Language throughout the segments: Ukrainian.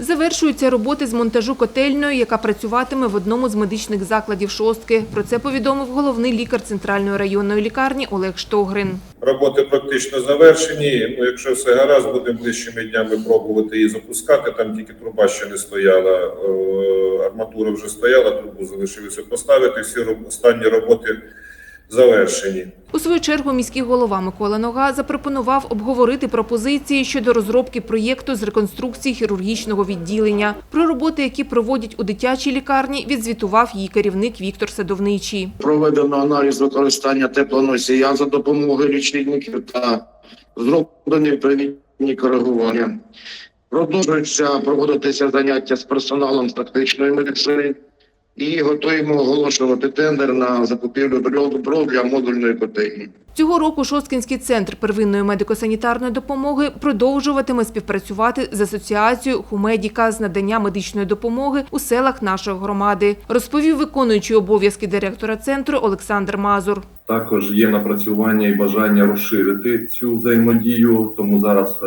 Завершуються роботи з монтажу котельної, яка працюватиме в одному з медичних закладів шостки. Про це повідомив головний лікар центральної районної лікарні Олег Штогрин. Роботи практично завершені. Ну, якщо все гаразд, будемо ближчими днями пробувати її запускати. Там тільки труба ще не стояла, е, арматура вже стояла, трубу залишилося поставити. Всі останні роботи завершені. У свою чергу міський голова Микола Нога запропонував обговорити пропозиції щодо розробки проєкту з реконструкції хірургічного відділення. Про роботи, які проводять у дитячій лікарні, відзвітував її керівник Віктор Садовничий. Проведено аналіз використання теплоносія за допомогою лічильників та зроблені відповідні коригування. Продовжуються проводитися заняття з персоналом з тактичної медицини і готуємо оголошувати тендер на закупівлю дров для модульної котельні. Цього року Шосткінський центр первинної медико-санітарної допомоги продовжуватиме співпрацювати з асоціацією Хумедіка з надання медичної допомоги у селах нашої громади, розповів виконуючий обов'язки директора центру Олександр Мазур. Також є напрацювання і бажання розширити цю взаємодію, тому зараз е,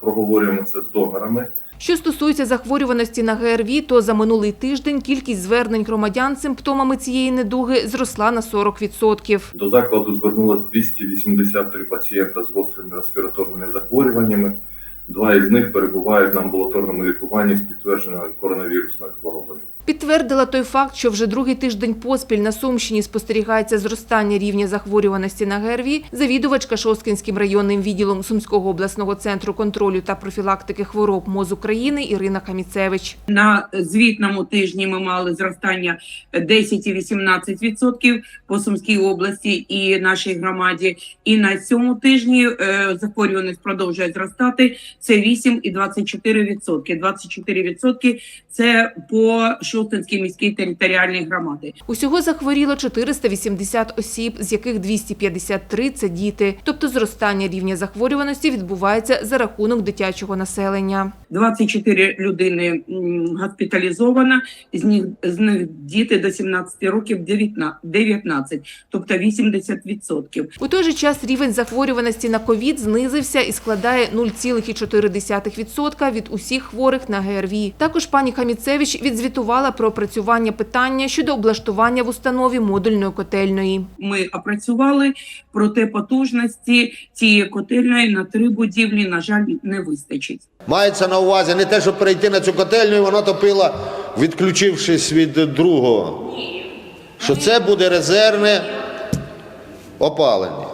проговорюємо це з донорами. Що стосується захворюваності на ГРВІ, то за минулий тиждень кількість звернень громадян симптомами цієї недуги зросла на 40%. До закладу звернулося 283 пацієнта з гострими респіраторними захворюваннями. Два із них перебувають на амбулаторному лікуванні з підтвердженою коронавірусною хворобою. Підтвердила той факт, що вже другий тиждень поспіль на Сумщині спостерігається зростання рівня захворюваності на ГРВІ, завідувачка Шосткінським районним відділом Сумського обласного центру контролю та профілактики хвороб МОЗ України Ірина Хаміцевич. На звітному тижні ми мали зростання 10 і 18% по Сумській області і нашій громаді. І на цьому тижні е, захворюваність продовжує зростати. Це 8 і 24%. 24% – це по Шостинській міській територіальній громаді. Усього захворіло 480 осіб, з яких 253 – це діти. Тобто зростання рівня захворюваності відбувається за рахунок дитячого населення. 24 людини госпіталізовано, з них, з них діти до 17 років 19, 19 тобто 80%. У той же час рівень захворюваності на ковід знизився і складає 0,4% від усіх хворих на ГРВІ. Також пані Хаміцевич відзвітувала про опрацювання питання щодо облаштування в установі модульної котельної. Ми опрацювали, проте потужності цієї котельної на три будівлі, на жаль, не вистачить. Мається на увазі не те, щоб перейти на цю котельню, і вона топила, відключившись від другого. Що це буде резервне опалення.